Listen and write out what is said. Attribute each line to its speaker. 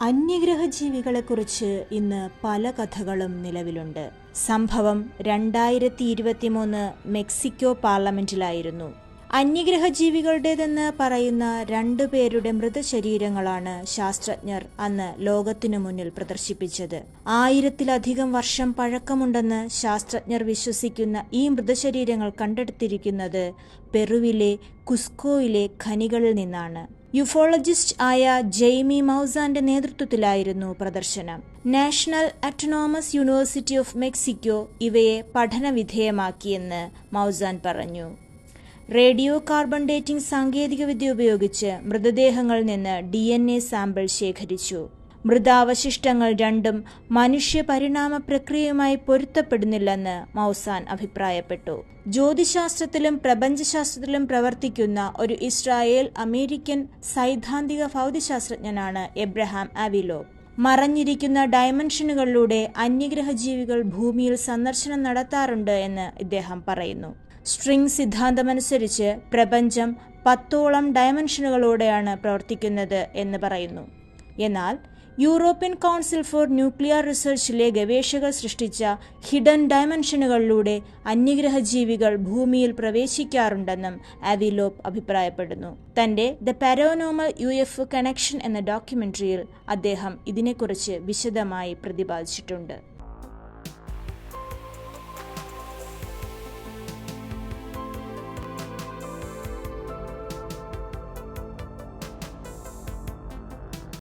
Speaker 1: അന്യഗ്രഹ ജീവികളെക്കുറിച്ച് ഇന്ന് പല കഥകളും നിലവിലുണ്ട്. സംഭവം രണ്ടായിരത്തി ഇരുപത്തിമൂന്ന് മെക്സിക്കോ പാർലമെന്റിലായിരുന്നു. അന്യഗ്രഹ ജീവികളുടേതെന്ന് പറയുന്ന രണ്ടുപേരുടെ മൃതശരീരങ്ങളാണ് ശാസ്ത്രജ്ഞർ അന്ന് ലോകത്തിനു മുന്നിൽ പ്രദർശിപ്പിച്ചത്. ആയിരത്തിലധികം വർഷം പഴക്കമുണ്ടെന്ന് ശാസ്ത്രജ്ഞർ വിശ്വസിക്കുന്ന ഈ മൃതശരീരങ്ങൾ കണ്ടെടുത്തിരിക്കുന്നത് പെറുവിലെ കുസ്കോയിലെ ഖനികളിൽ നിന്നാണ്. യുഫോളജിസ്റ്റ് ആയ ജെയ്മി മൗസാന്റെ നേതൃത്വത്തിലായിരുന്നു പ്രദർശനം. National autonomous university of Mexico ഇവയെ പഠനവിധേയമാക്കിയെന്ന് മൗസാൻ പറഞ്ഞു. റേഡിയോ കാർബൺ ഡേറ്റിംഗ് സാങ്കേതികവിദ്യ ഉപയോഗിച്ച് മൃതദേഹങ്ങളിൽ നിന്ന് ഡി സാമ്പിൾ ശേഖരിച്ചു. മൃതാവശിഷ്ടങ്ങൾ രണ്ടും മനുഷ്യ പരിണാമ പ്രക്രിയയുമായി പൊരുത്തപ്പെടുന്നില്ലെന്ന് മൗസാൻ അഭിപ്രായപ്പെട്ടു. ജ്യോതിശാസ്ത്രത്തിലും പ്രപഞ്ചശാസ്ത്രത്തിലും പ്രവർത്തിക്കുന്ന ഒരു ഇസ്രായേൽ അമേരിക്കൻ സൈദ്ധാന്തിക ഭൗതിശാസ്ത്രജ്ഞനാണ് എബ്രഹാം അവിലോ മറഞ്ഞിരിക്കുന്ന ഡയമെൻഷനുകളിലൂടെ അന്യഗ്രഹ ജീവികൾ ഭൂമിയിൽ സന്ദർശനം നടത്താറുണ്ട് എന്ന് ഇദ്ദേഹം പറയുന്നു. സ്ട്രിംഗ് സിദ്ധാന്തമനുസരിച്ച് പ്രപഞ്ചം പത്തോളം ഡയമെൻഷനുകളോടെയാണ് പ്രവർത്തിക്കുന്നത് എന്ന് പറയുന്നു. എന്നാൽ യൂറോപ്യൻ കൗൺസിൽ ഫോർ ന്യൂക്ലിയർ റിസർച്ചിലെ ഗവേഷകർ സൃഷ്ടിച്ച ഹിഡൻ ഡയമെൻഷനുകളിലൂടെ അന്യഗ്രഹ ജീവികൾ ഭൂമിയിൽ പ്രവേശിക്കാറുണ്ടെന്നും അവിലോപ് അഭിപ്രായപ്പെടുന്നു. തന്റെ the paranormal U F connection എന്ന ഡോക്യുമെന്ററിയിൽ അദ്ദേഹം ഇതിനെക്കുറിച്ച് വിശദമായി പ്രതിപാദിച്ചിട്ടുണ്ട്.